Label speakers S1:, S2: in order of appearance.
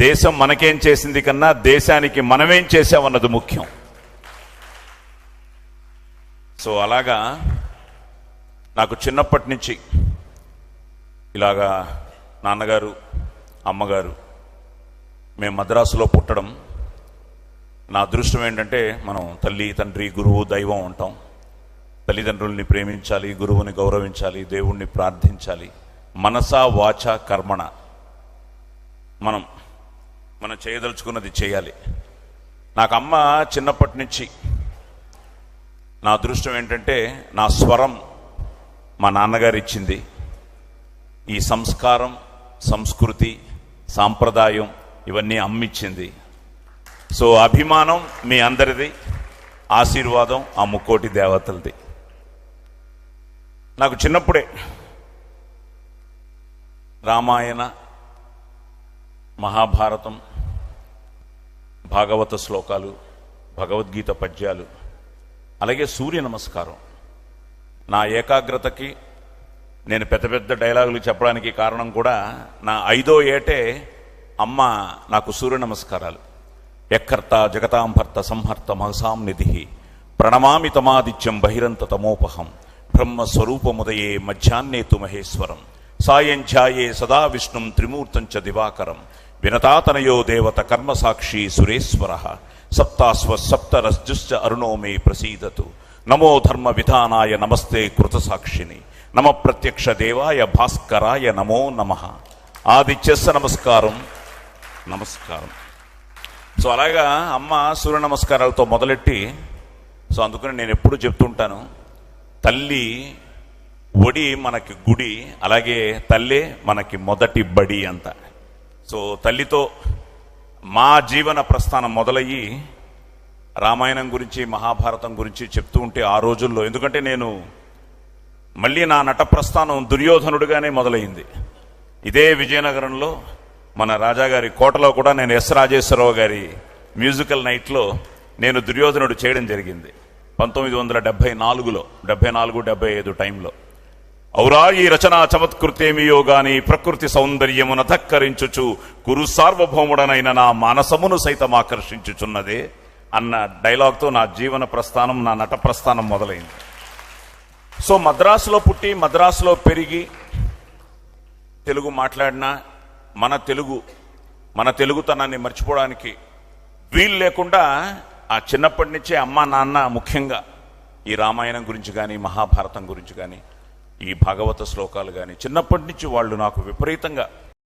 S1: దేశం మనకేం చేసింది కన్నా దేశానికి మనమేం చేసామన్నది ముఖ్యం. సో అలాగా నాకు చిన్నప్పటి నుంచి ఇలాగా నాన్నగారు అమ్మగారు మేము మద్రాసులో పుట్టడం నా అదృష్టం ఏంటంటే మనం తల్లి తండ్రి గురువు దైవం ఉంటాం. తల్లిదండ్రుల్ని ప్రేమించాలి గురువుని గౌరవించాలి దేవుణ్ణి ప్రార్థించాలి. మనసా వాచ కర్మణ. మనం మనం చేయదలుచుకున్నది చేయాలి. నాకు అమ్మ చిన్నప్పటి నుంచి నా అదృష్టం ఏంటంటే నా స్వరం మా నాన్నగారు ఇచ్చింది. ఈ సంస్కారం సంస్కృతి సాంప్రదాయం ఇవన్నీ అమ్మిచ్చింది. సో అభిమానం మీ అందరిది ఆశీర్వాదం ఆ ముక్కోటి దేవతలది. నాకు చిన్నప్పుడే రామాయణ మహాభారతం భాగవత శ్లోకాలు భగవద్గీత పద్యాలు అలాగే సూర్య నమస్కారం. నా ఏకాగ్రతకి నేను పెద్ద పెద్ద డైలాగులు చెప్పడానికి కారణం కూడా నా ఐదో ఏటే అమ్మ నాకు సూర్య నమస్కారాలు. ఎక్కర్త జగతాంభర్త సంహర్త మహసాం నిధి ప్రణమామి తమాదిత్యం బహిరంత తమోపహం బ్రహ్మస్వరూపముదయే మధ్యాహ్నేతు మహేశ్వరం సాయం ఛాయే సదా విష్ణుం త్రిమూర్తం చ దివాకరం వినతాతనయో దేవత కర్మసాక్షి సురేశ్వర. సప్తాస్వ సప్తరజ్జుశ్చ అరుణో మే ప్రసీదతు. నమో ధర్మ విధానాయ నమస్తే కృతసాక్షిని. నమ ప్రత్యక్ష దేవాయ భాస్కరాయ నమో నమ. ఆదిత్యస్స నమస్కారం. నమస్కారం. సో అలాగా అమ్మ సూర్య నమస్కారాలతో మొదలెట్టి సో అందుకని నేను ఎప్పుడు చెప్తుంటాను తల్లి ఒడి మనకి గుడి అలాగే తల్లే మనకి మొదటి బడి అంత సో తల్లితో మా జీవన ప్రస్థానం మొదలయ్యి రామాయణం గురించి మహాభారతం గురించి చెప్తూ ఉంటే ఆ రోజుల్లో ఎందుకంటే నేను మళ్ళీ నా నట ప్రస్థానం దుర్యోధనుడిగానే మొదలైంది ఇదే విజయనగరంలో మన రాజాగారి కోటలో కూడా నేను ఎస్ రాజేశ్వరరావు గారి మ్యూజికల్ నైట్లో నేను దుర్యోధనుడు చేయడం జరిగింది. పంతొమ్మిది వందల డెబ్బై నాలుగులో డెబ్బై నాలుగు డెబ్బై ఐదు టైంలో. ఔరా ఈ రచనా చమత్కృతేమియో గాని ప్రకృతి సౌందర్యమున ధక్కరించుచు గురు సార్వభౌముడనైన నా మానసమును సైతం ఆకర్షించుచున్నదే అన్న డైలాగ్తో నా జీవన ప్రస్థానం నా నట ప్రస్థానం మొదలైంది. సో మద్రాసులో పుట్టి మద్రాసులో పెరిగి తెలుగు మాట్లాడినా మన తెలుగు మన తెలుగుతనాన్ని మర్చిపోవడానికి వీలు లేకుండా ఆ చిన్నప్పటి నుంచే అమ్మ నాన్న ముఖ్యంగా ఈ రామాయణం గురించి కానీ మహాభారతం గురించి కానీ ఈ భాగవత శ్లోకాలు కానీ చిన్నప్పటి నుంచి వాళ్ళు నాకు విపరీతంగా